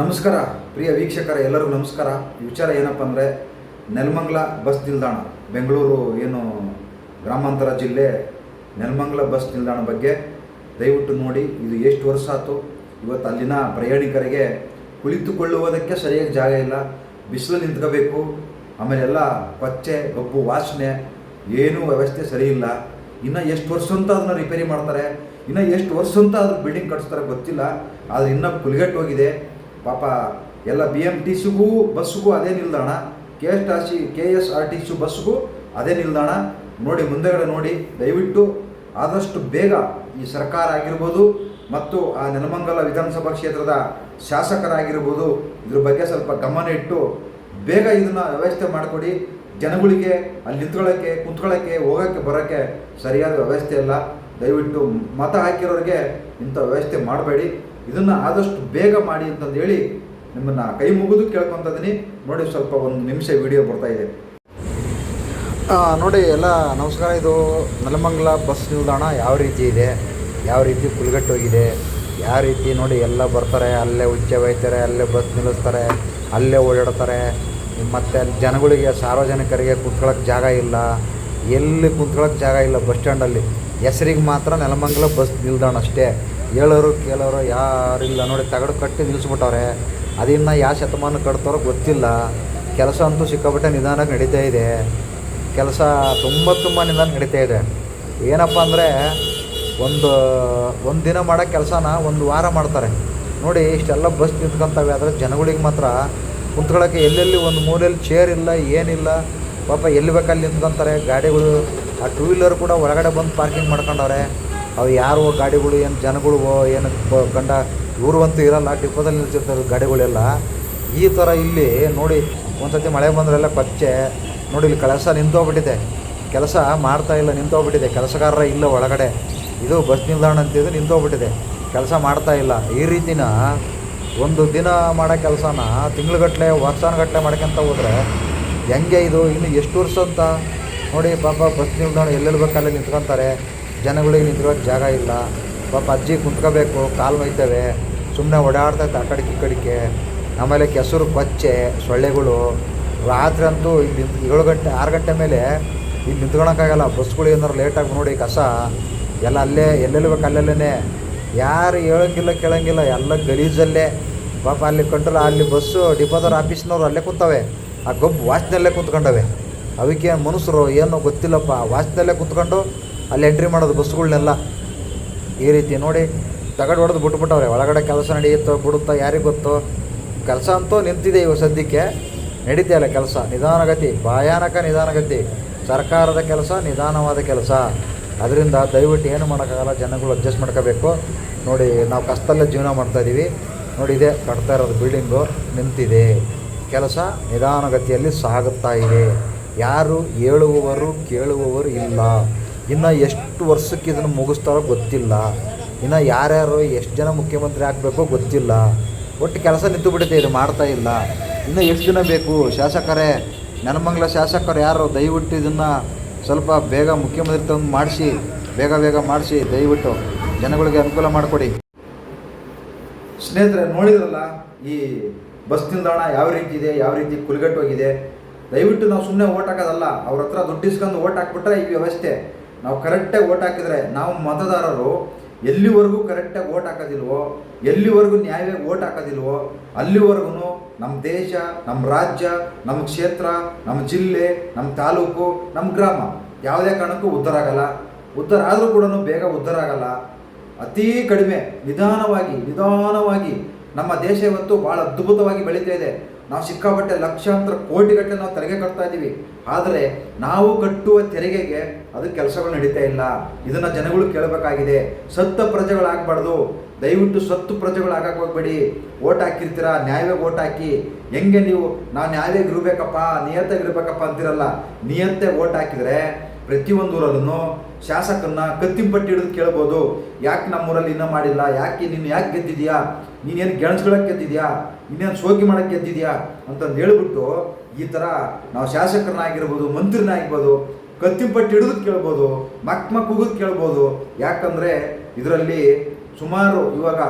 ನಮಸ್ಕಾರ, ಪ್ರಿಯ ವೀಕ್ಷಕರ, ಎಲ್ಲರಿಗೂ ನಮಸ್ಕಾರ. ವಿಚಾರ ಏನಪ್ಪ ಅಂದರೆ, ನೆಲಮಂಗ್ಲ ಬಸ್ ನಿಲ್ದಾಣ, ಬೆಂಗಳೂರು ಏನು ಗ್ರಾಮಾಂತರ ಜಿಲ್ಲೆ ನೆಲಮಂಗ್ಲ ಬಸ್ ನಿಲ್ದಾಣ ಬಗ್ಗೆ ದಯವಿಟ್ಟು ನೋಡಿ, ಇದು ಎಷ್ಟು ವರ್ಷ ಆಯಿತು? ಇವತ್ತು ಅಲ್ಲಿನ ಪ್ರಯಾಣಿಕರಿಗೆ ಕುಳಿತುಕೊಳ್ಳುವುದಕ್ಕೆ ಸರಿಯಾಗಿ ಜಾಗ ಇಲ್ಲ. ಬಿಸಿಲು ನಿಂತ್ಕೋಬೇಕು. ಆಮೇಲೆ ಎಲ್ಲ ಕೊಚ್ಚೆ, ಗಬ್ಬು, ವಾಸನೆ, ಏನೂ ವ್ಯವಸ್ಥೆ ಸರಿ ಇಲ್ಲ. ಇನ್ನು ಎಷ್ಟು ವರ್ಷ ಅಂತ ಅದನ್ನ ರಿಪೇರಿ ಮಾಡ್ತಾರೆ? ಇನ್ನು ಎಷ್ಟು ವರ್ಷ ಅಂತ ಅದ್ರ ಬಿಲ್ಡಿಂಗ್ ಕಟ್ಸ್ತಾರೆ ಗೊತ್ತಿಲ್ಲ. ಆದರೆ ಇನ್ನೂ ಕುಲಿಗಟ್ಟು ಹೋಗಿದೆ ಪಾಪ ಎಲ್ಲ ಬಿ ಎಂ ಟಿ ಸಿಗೂ, ಬಸ್ಸಿಗೂ ಅದೇ ನಿಲ್ದಾಣ. K S R C K S R T C ಬಸ್ಗೂ ಅದೇ ನಿಲ್ದಾಣ. ನೋಡಿ, ಮುಂದೆಗಡೆ ನೋಡಿ, ದಯವಿಟ್ಟು ಆದಷ್ಟು ಬೇಗ ಈ ಸರ್ಕಾರ ಆಗಿರ್ಬೋದು ಮತ್ತು ಆ ನೆಲಮಂಗಲ ವಿಧಾನಸಭಾ ಕ್ಷೇತ್ರದ ಶಾಸಕರಾಗಿರ್ಬೋದು, ಇದ್ರ ಬಗ್ಗೆ ಸ್ವಲ್ಪ ಗಮನ ಇಟ್ಟು ಬೇಗ ಇದನ್ನು ವ್ಯವಸ್ಥೆ ಮಾಡಿಕೊಡಿ. ಜನಗಳಿಗೆ ಅಲ್ಲಿ ನಿಂತ್ಕೊಳ್ಳೋಕ್ಕೆ ಕುತ್ಕೊಳ್ಳೋಕ್ಕೆ ಹೋಗೋಕ್ಕೆ ಬರೋಕ್ಕೆ ಸರಿಯಾದ ವ್ಯವಸ್ಥೆ ಇಲ್ಲ. ದಯವಿಟ್ಟು ಮತ ಹಾಕಿರೋರಿಗೆ ಇಂಥ ವ್ಯವಸ್ಥೆ ಮಾಡಬೇಡಿ. ಇದನ್ನು ಆದಷ್ಟು ಬೇಗ ಮಾಡಿ ಅಂತಂದು ಹೇಳಿ ನಿಮ್ಮನ್ನು ಕೈ ಮುಗಿದು ಕೇಳ್ಕೊತಿದ್ದೀನಿ ನೋಡಿ ಸ್ವಲ್ಪ ಒಂದು ನಿಮಿಷ ವಿಡಿಯೋ ಬರ್ತಾ ಇದೆ. ನೋಡಿ ಎಲ್ಲ ನಮಸ್ಕಾರ. ಇದು ನೆಲಮಂಗಲ ಬಸ್ ನಿಲ್ದಾಣ. ಯಾವ ರೀತಿ ಇದೆ? ಯಾವ ರೀತಿ ಕುಲ್ಗಟ್ಟೋಗಿದೆ ಯಾವ ರೀತಿ ನೋಡಿ ಎಲ್ಲ ಬರ್ತಾರೆ. ಅಲ್ಲೇ ಉಚ್ಚೆ ಒಯ್ತಾರೆ ಅಲ್ಲೇ ಬಸ್ ನಿಲ್ಲಿಸ್ತಾರೆ, ಅಲ್ಲೇ ಓಡಾಡ್ತಾರೆ. ಮತ್ತು ಅಲ್ಲಿ ಜನಗಳಿಗೆ, ಸಾರ್ವಜನಿಕರಿಗೆ ಕುತ್ಕೊಳ್ಳೋಕೆ ಜಾಗ ಇಲ್ಲ. ಎಲ್ಲಿ ಕುಂತ್ಕೊಳ್ಳೋಕೆ ಜಾಗ ಇಲ್ಲ ಬಸ್ ಸ್ಟ್ಯಾಂಡಲ್ಲಿ. ಹೆಸರಿಗೆ ಮಾತ್ರ ನೆಲಮಂಗಲ ಬಸ್ ನಿಲ್ದಾಣ ಅಷ್ಟೇ. ಹೇಳೋರು, ಕೇಳೋರು ಯಾರಿಲ್ಲ. ನೋಡಿ, ತಗಡು ಕಟ್ಟಿ ನಿಲ್ಲಿಸ್ಬಿಟ್ಟವ್ರೆ. ಅದನ್ನ ಯಾವ ಶತಮಾನ ಕಟ್ತಾರೋ ಗೊತ್ತಿಲ್ಲ. ಕೆಲಸ ಅಂತೂ ಸಿಕ್ಕಾಪಟ್ಟೆ ನಿಧಾನಕ್ಕೆ ನಡೀತಾ ಇದೆ. ಕೆಲಸ ತುಂಬ ತುಂಬ ನಿಧಾನ ನಡೀತಾ ಇದೆ. ಏನಪ್ಪ ಅಂದರೆ, ಒಂದು ಒಂದು ದಿನ ಮಾಡೋ ಕೆಲಸನ ಒಂದು ವಾರ ಮಾಡ್ತಾರೆ. ನೋಡಿ, ಇಷ್ಟೆಲ್ಲ ಬಸ್ ನಿಂತ್ಕೊಂತವೆ, ಆದರೆ ಜನಗಳಿಗೆ ಮಾತ್ರ ಕುಂತ್ಕೊಳ್ಳೋಕ್ಕೆ ಎಲ್ಲೆಲ್ಲಿ ಒಂದು ಮೂಲೆಯಲ್ಲಿ ಚೇರ್ ಇಲ್ಲ, ಏನಿಲ್ಲ. ಪಾಪ ಎಲ್ಲಿ ಬೇಕಲ್ಲಿ ನಿಂತ್ಕೊಂತಾರೆ. ಗಾಡಿಗಳು, ಆ ಟೂ ವೀಲರ್ ಕೂಡ ಒಳಗಡೆ ಬಂದು ಪಾರ್ಕಿಂಗ್ ಮಾಡ್ಕೊಂಡವ್ರೆ. ಅವು ಯಾರು ಗಾಡಿಗಳು ಏನು ಜನಗಳು ಏನು ಕಂಡ ಇವರು ಅಂತೂ ಇರಲ್ಲ, ಡಿಪೋದಲ್ಲಿ ನಿಲ್ಸಿರ್ತಾರೆ ಗಾಡಿಗಳೆಲ್ಲ. ಈ ಥರ ಇಲ್ಲಿ ನೋಡಿ ಒಂದ್ಸತಿ ಮಳೆ ಬಂದರೆಲ್ಲ ಪಚ್ಚೆ. ನೋಡಿ ಇಲ್ಲಿ ಕೆಲಸ ನಿಂತೋಗ್ಬಿಟ್ಟಿದೆ. ಕೆಲಸ ಮಾಡ್ತಾ ಇಲ್ಲ, ನಿಂತೋಗ್ಬಿಟ್ಟಿದೆ. ಕೆಲಸಗಾರರ ಇಲ್ಲ ಒಳಗಡೆ. ಇದು ಬಸ್ ನಿಲ್ದಾಣ ಅಂತಿದ್ದು ನಿಂತೋಗ್ಬಿಟ್ಟಿದೆ. ಕೆಲಸ ಮಾಡ್ತಾ ಇಲ್ಲ. ಈ ರೀತಿನ ಒಂದು ದಿನ ಮಾಡೋ ಕೆಲಸನ ತಿಂಗ್ಳುಗಟ್ಟಲೆ ವರ್ಷಾನುಗಟ್ಟಲೆ ಮಾಡ್ಕೊಂತ ಹೋದರೆ ಹೆಂಗೆ ಇದು? ಇನ್ನು ಎಷ್ಟು ವರ್ಷ ಅಂತ? ನೋಡಿ ಪಾಪ ಬಸ್ ನಿಲ್ದಾಣ ಎಲ್ಲೆಲ್ಲಿ ಬೇಕಲ್ಲಿ ನಿಂತ್ಕೊಂತಾರೆ. ಜನಗಳಿಗೆ ನಿಂತಿರೋ ಜಾಗ ಇಲ್ಲ. ಪಾಪ ಅಜ್ಜಿ ಕುಂತ್ಕೋಬೇಕು, ಕಾಲು ನೋಯ್ತವೆ ಸುಮ್ಮನೆ ಓಡಾಡ್ತೈತೆ ಆ ಕಡೆಗೆ ಈ ಕಡೆಗೆ. ಆಮೇಲೆ ಕೆಸರು, ಕೊಚ್ಚೆ, ಸೊಳ್ಳೆಗಳು. ರಾತ್ರಿ ಅಂತೂ ಇಲ್ಲಿ ಏಳು ಗಂಟೆ, ಆರು ಗಂಟೆ ಮೇಲೆ ಇಲ್ಲಿ ನಿಂತ್ಕೊಳಕ್ಕಾಗಲ್ಲ. ಬಸ್ಗಳು ಏನಾರು ಲೇಟಾಗಿ ನೋಡಿ ಕಸ. ಎಲ್ಲ ಅಲ್ಲೇ, ಎಲ್ಲೆಲ್ಲಿ ಬೇಕು ಅಲ್ಲೆಲ್ಲೇ ಯಾರು ಹೇಳೋಂಗಿಲ್ಲ, ಕೇಳೋಂಗಿಲ್ಲ, ಎಲ್ಲ ಗಲೀಜಲ್ಲೇ. ಪಾಪ ಅಲ್ಲಿ ಕಂಟ್ರೋಲ್, ಅಲ್ಲಿ ಬಸ್ಸು, ಡಿಪೋದವ್ರ ಆಫೀಸ್ನವ್ರು ಅಲ್ಲೇ ಕೂತವೆ. ಆ ಗೊಬ್ಬು ವಾಚ್ನಲ್ಲೇ ಕೂತ್ಕೊಂಡವೆ. ಅವಕ್ಕೆ ಮನುಷ್ಯರು ಏನೋ ಗೊತ್ತಿಲ್ಲಪ್ಪ, ವಾಚ್ನಲ್ಲೇ ಕುಂತ್ಕೊಂಡು ಅಲ್ಲಿ ಎಂಟ್ರಿ ಮಾಡೋದು ಬಸ್ಗಳನ್ನೆಲ್ಲ ಈ ರೀತಿ ನೋಡಿ ತಗಡು ಹೊಡೆದು ಬಿಟ್ಬಿಟ್ಟವ್ರೆ. ಒಳಗಡೆ ಕೆಲಸ ನಡೆಯುತ್ತೋ, ಬಿಡುತ್ತೋ, ಯಾರಿಗೆ ಗೊತ್ತೋ, ಕೆಲಸ ಅಂತೂ ನಿಂತಿದೆ ಇವಾಗ ಸದ್ಯಕ್ಕೆ. ನಡೀತಾ ಇಲ್ಲ ಕೆಲಸ. ನಿಧಾನಗತಿ ಭಯಾನಕ ನಿಧಾನಗತಿ ಸರ್ಕಾರದ ಕೆಲಸ, ನಿಧಾನವಾದ ಕೆಲಸ. ಅದರಿಂದ ದಯವಿಟ್ಟು ಏನು ಮಾಡೋಕ್ಕಾಗಲ್ಲ, ಜನಗಳು ಅಡ್ಜಸ್ಟ್ ಮಾಡ್ಕೋಬೇಕು. ನೋಡಿ, ನಾವು ಕಷ್ಟದಲ್ಲೇ ಜೀವನ ಮಾಡ್ತಾಯಿದ್ದೀವಿ ನೋಡಿ, ಇದೆ ಕಟ್ತಾ ಇರೋದು ಬಿಲ್ಡಿಂಗು ನಿಂತಿದೆ. ಕೆಲಸ ನಿಧಾನಗತಿಯಲ್ಲಿ ಸಾಗುತ್ತಾ ಇದೆ. ಯಾರು ಹೇಳುವವರು ಕೇಳುವವರು ಇಲ್ಲ. ಇನ್ನು ಎಷ್ಟು ವರ್ಷಕ್ಕೆ ಇದನ್ನು ಮುಗಿಸ್ತಾರೋ ಗೊತ್ತಿಲ್ಲ. ಇನ್ನು ಯಾರ್ಯಾರು ಎಷ್ಟು ಜನ ಮುಖ್ಯಮಂತ್ರಿ ಆಗಬೇಕೋ ಗೊತ್ತಿಲ್ಲ. ಒಟ್ಟು ಕೆಲಸ ನಿಂತು ಬಿಡುತ್ತೆ, ಇದು ಮಾಡ್ತಾ ಇಲ್ಲ. ಇನ್ನು ಎಷ್ಟು ದಿನ ಬೇಕು? ಶಾಸಕರೇ, ನೆಲಮಂಗಲ ಶಾಸಕರು ಯಾರು? ದಯವಿಟ್ಟು ಇದನ್ನು ಸ್ವಲ್ಪ ಬೇಗ ಮುಖ್ಯಮಂತ್ರಿ ತಂದು ಮಾಡಿಸಿ, ಬೇಗ ಬೇಗ ಮಾಡಿಸಿ, ದಯವಿಟ್ಟು ಜನಗಳಿಗೆ ಅನುಕೂಲ ಮಾಡಿಕೊಡಿ. ಸ್ನೇಹಿತರೆ, ನೋಡಿದ್ರಲ್ಲ, ಈ ಬಸ್ ನಿಲ್ದಾಣ ಯಾವ ರೀತಿ ಇದೆ, ಯಾವ ರೀತಿ ಕುಲ್ಗಟ್ಟೋಗಿದೆ? ದಯವಿಟ್ಟು ನಾವು ಸುಮ್ಮನೆ ಓಟ್ ಹಾಕೋದಲ್ಲ, ಅವ್ರ ಹತ್ರ ದುಡ್ಡು ಇಸ್ಕೊಂಡು ಓಟ್ ಹಾಕ್ಬಿಟ್ರೆ ಈ ವ್ಯವಸ್ಥೆ ನಾವು ಕರೆಕ್ಟಾಗಿ ಓಟ್ ಹಾಕಿದರೆ ನಾವು ಮತದಾರರು ಎಲ್ಲಿವರೆಗೂ ಕರೆಕ್ಟಾಗಿ ಓಟ್ ಹಾಕೋದಿಲ್ವೋ, ಎಲ್ಲಿವರೆಗೂ ನ್ಯಾಯವಾಗಿ ಓಟ್ ಹಾಕೋದಿಲ್ವೋ, ಅಲ್ಲಿವರೆಗೂ ನಮ್ಮ ದೇಶ, ನಮ್ಮ ರಾಜ್ಯ, ನಮ್ಮ ಕ್ಷೇತ್ರ, ನಮ್ಮ ಜಿಲ್ಲೆ, ನಮ್ಮ ತಾಲೂಕು, ನಮ್ಮ ಗ್ರಾಮ ಯಾವುದೇ ಕಾರಣಕ್ಕೂ ಉದ್ಧಾರ ಆಗಲ್ಲ. ಉದ್ಧಾರ ಆದರೂ ಕೂಡ ಬೇಗ ಉದ್ಧಾರ ಆಗಲ್ಲ. ಅತೀ ಕಡಿಮೆ ನಿಧಾನವಾಗಿ ನಿಧಾನವಾಗಿ ನಮ್ಮ ದೇಶ ಇವತ್ತು ಭಾಳ ಅದ್ಭುತವಾಗಿ ಬೆಳೀತಾ ಇದೆ. ನಾವು ಸಿಕ್ಕಾಪಟ್ಟೆ ಲಕ್ಷಾಂತರ ಕೋಟಿಗಟ್ಟಲೆ ನಾವು ತೆರಿಗೆ ಕಟ್ತಾ ಇದ್ದೀವಿ. ಆದರೆ ನಾವು ಕಟ್ಟುವ ತೆರಿಗೆಗೆ ಅದು ಕೆಲಸಗಳು ನಡೀತಾ ಇಲ್ಲ. ಇದನ್ನು ಜನಗಳು ಕೇಳಬೇಕಾಗಿದೆ. ಸತ್ತ ಪ್ರಜೆಗಳಾಗಬಾರ್ದು. ದಯವಿಟ್ಟು ಸತ್ತು ಪ್ರಜೆಗಳಾಗಕ್ಕೆ ಹೋಗ್ಬೇಡಿ. ಓಟ್ ಹಾಕಿರ್ತೀರಾ? ನ್ಯಾಯವಾಗಿ ಓಟ್ ಹಾಕಿ. ಹೆಂಗೆ ನೀವು ನಾವು ನ್ಯಾಯವಾಗಿ ಇರಬೇಕಪ್ಪ, ನಿಯತ್ತಾಗಿ ಇರಬೇಕಪ್ಪ ಅಂತಿರಲ್ಲ. ನಿಯತ್ತೆ ಓಟ್ ಹಾಕಿದರೆ ಪ್ರತಿಯೊಂದು ಊರಲ್ಲೂ ಶಾಸಕನ್ನ ಕತ್ತಿಂಪಟ್ಟಿ ಹಿಡಿದು ಕೇಳ್ಬೋದು. ಯಾಕೆ ನಮ್ಮೂರಲ್ಲಿ ಇನ್ನೂ ಮಾಡಿಲ್ಲ? ಯಾಕೆ ನೀನು ಯಾಕೆ ಗೆದ್ದಿದ್ಯಾ? ನೀನೇನು ಗೆಣಸ್ಕೊಳಕ್ಕೆ ಗೆದ್ದಿದ್ಯಾ? ಇನ್ನೇನು ಸೋಗಿ ಮಾಡಕ್ಕೆ ಗೆದ್ದಿದ್ಯಾ? ಅಂತಂದು ಹೇಳ್ಬಿಟ್ಟು ಈ ಥರ ನಾವು ಶಾಸಕರನ್ನಾಗಿರ್ಬೋದು ಮಂತ್ರಿನಾಗಿರ್ಬೋದು ಕತ್ತಿಂಪಟ್ಟಿ ಹಿಡಿದು ಕೇಳ್ಬೋದು, ಮಕ್ ಮಕ್ ಉಗಿದು ಕೇಳ್ಬೋದು. ಯಾಕಂದರೆ ಇದರಲ್ಲಿ ಸುಮಾರು ಇವಾಗ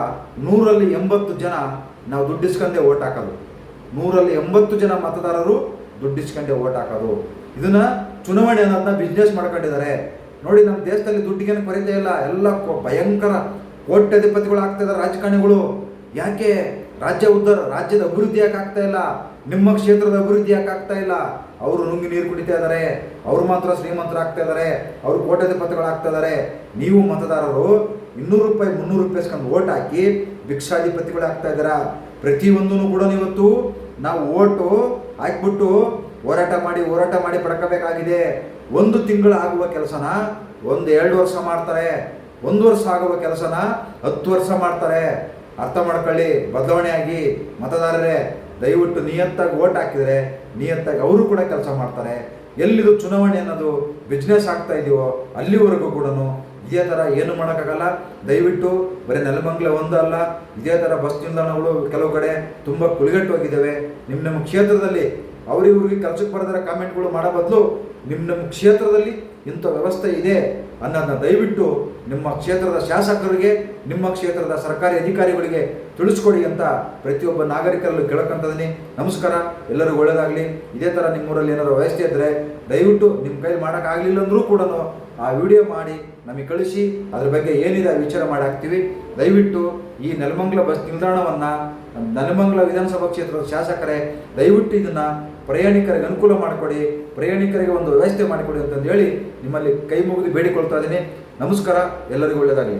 ನೂರಲ್ಲಿ ಎಂಬತ್ತು ಜನ ನಾವು ದುಡ್ಡಿಸ್ಕೊಂಡೇ ಓಟ್ ಹಾಕೋದು. ನೂರಲ್ಲಿ ಎಂಬತ್ತು ಜನ ಮತದಾರರು ದುಡ್ಡಿಸ್ಕೊಂಡೇ ಓಟ್ ಹಾಕೋದು. ಇದನ್ನ ಚುನಾವಣೆ ಅನ್ನೋದನ್ನ ಬಿಸ್ನೆಸ್ ಮಾಡ್ಕೊಂಡಿದ್ದಾರೆ. ನೋಡಿ ನಮ್ಮ ದೇಶದಲ್ಲಿ ದುಡ್ಡಿಗೇನು ಕೊರತೆ ಇಲ್ಲ. ಎಲ್ಲ ಭಯಂಕರ ಕೋಟ್ಯಧಿಪತಿಗಳು ಆಗ್ತಾ ಇದ್ದಾರೆ, ರಾಜಕಾರಣಿಗಳು. ಯಾಕೆ? ರಾಜ್ಯ ಉದ್ಧಾರ, ರಾಜ್ಯದ ಅಭಿವೃದ್ಧಿ ಯಾಕೆ ಆಗ್ತಾ ಇಲ್ಲ? ನಿಮ್ಮ ಕ್ಷೇತ್ರದ ಅಭಿವೃದ್ಧಿ ಯಾಕೆ ಆಗ್ತಾ ಇಲ್ಲ? ಅವರು ನುಂಗಿ ನೀರು ಕುಡಿತಾ ಇದ್ದಾರೆ. ಅವ್ರು ಮಾತ್ರ ಶ್ರೀಮಂತರಾಗ್ತಾ ಇದ್ದಾರೆ. ಅವರು ಕೋಟ್ಯಾಧಿಪತಿಗಳಾಗ್ತಾ ಇದ್ದಾರೆ. ನೀವು ಮತದಾರರು ಇನ್ನೂರು ರೂಪಾಯಿ, ಮುನ್ನೂರು ರೂಪಾಯಿ ಇಸ್ಕೊಂಡು ಓಟ್ ಹಾಕಿ ಭಿಕ್ಷಾಧಿಪತಿಗಳಾಗ್ತಾ ಇದ್ದೀರಾ? ಪ್ರತಿಯೊಂದೂ ಕೂಡ ಇವತ್ತು ನಾವು ಓಟು ಹಾಕ್ಬಿಟ್ಟು ಹೋರಾಟ ಮಾಡಿ ಹೋರಾಟ ಮಾಡಿ ಪಡ್ಕೋಬೇಕಾಗಿದೆ. ಒಂದು ತಿಂಗಳು ಆಗುವ ಕೆಲಸನ, ಒಂದು ಎರಡು ವರ್ಷ ಮಾಡ್ತಾರೆ, ಒಂದು ವರ್ಷ ಆಗುವ ಕೆಲಸನ ಹತ್ತು ವರ್ಷ ಮಾಡ್ತಾರೆ. ಅರ್ಥ ಮಾಡ್ಕೊಳ್ಳಿ ಬದಲಾವಣೆ ಆಗಿ ಮತದಾರರೇ, ದಯವಿಟ್ಟು ನಿಯತ್ತಾಗಿ ಓಟ್ ಹಾಕಿದರೆ, ನಿಯತ್ತಾಗಿ ಅವರು ಕೂಡ ಕೆಲಸ ಮಾಡ್ತಾರೆ. ಎಲ್ಲಿದು ಚುನಾವಣೆ ಅನ್ನೋದು ಬಿಸ್ನೆಸ್ ಆಗ್ತಾ ಇದೆಯೋ, ಅಲ್ಲಿವರೆಗೂ ಕೂಡ ಇದೇ ಥರ ಏನು ಮಾಡೋಕ್ಕಾಗಲ್ಲ. ದಯವಿಟ್ಟು, ಬರೀ ನೆಲಮಂಗ್ಲ ಒಂದು ಅಲ್ಲ, ಇದೇ ಥರ ಬಸ್ ನಿಲ್ದಾಣಗಳು ಕೆಲವು ಕಡೆ ತುಂಬ ಕುಲಿಗಟ್ಟು ಹೋಗಿದ್ದಾವೆ. ನಿಮ್ಮ ನಿಮ್ಮ ಕ್ಷೇತ್ರದಲ್ಲಿ ಅವ್ರಿವ್ರಿಗೆ ಕೆಲಸಕ್ಕೆ ಬರೋದರ, ಕಾಮೆಂಟ್ಗಳು ಮಾಡೋ ಬದಲು ನಿಮ್ಮ ನಿಮ್ಮ ಕ್ಷೇತ್ರದಲ್ಲಿ ಇಂಥ ವ್ಯವಸ್ಥೆ ಇದೆ ಅನ್ನೋದನ್ನ ದಯವಿಟ್ಟು ನಿಮ್ಮ ಕ್ಷೇತ್ರದ ಶಾಸಕರಿಗೆ, ನಿಮ್ಮ ಕ್ಷೇತ್ರದ ಸರ್ಕಾರಿ ಅಧಿಕಾರಿಗಳಿಗೆ ತಿಳಿಸ್ಕೊಡಿ ಅಂತ ಪ್ರತಿಯೊಬ್ಬ ನಾಗರಿಕರಲ್ಲೂ ಕೇಳಕ್ಕಂತದೀನಿ ನಮಸ್ಕಾರ, ಎಲ್ಲರಿಗೂ ಒಳ್ಳೆಯದಾಗಲಿ ಇದೇ ಥರ ನಿಮ್ಮೂರಲ್ಲಿ ಏನಾದರೂ ವ್ಯವಸ್ಥೆ ಇದ್ದರೆ ದಯವಿಟ್ಟು ನಿಮ್ಮ ಕೈಲಿ ಮಾಡೋಕ್ಕಾಗಲಿಲ್ಲ ಅಂದರೂ ಕೂಡ ಆ ವಿಡಿಯೋ ಮಾಡಿ ನಮಗೆ ಕಳಿಸಿ, ಅದ್ರ ಬಗ್ಗೆ ಏನಿದೆ ವಿಚಾರ ಮಾಡಿ ಹಾಕ್ತೀವಿ. ದಯವಿಟ್ಟು ಈ ನೆಲಮಂಗಲ ಬಸ್ ನಿಲ್ದಾಣವನ್ನು ನೆಲಮಂಗಲ ವಿಧಾನಸಭಾ ಕ್ಷೇತ್ರದ ಶಾಸಕರೇ, ದಯವಿಟ್ಟು ಇದನ್ನ ಪ್ರಯಾಣಿಕರಿಗೆ ಅನುಕೂಲ ಮಾಡಿಕೊಡಿ, ಪ್ರಯಾಣಿಕರಿಗೆ ಒಂದು ವ್ಯವಸ್ಥೆ ಮಾಡಿಕೊಡಿ ಅಂತಂದು ಹೇಳಿ ನಿಮ್ಮಲ್ಲಿ ಕೈ ಮುಗಿದು ಬೇಡಿಕೊಳ್ತಾ ಇದ್ದೀನಿ. ನಮಸ್ಕಾರ, ಎಲ್ಲರಿಗೂ ಒಳ್ಳೆಯದಾಗಲಿ.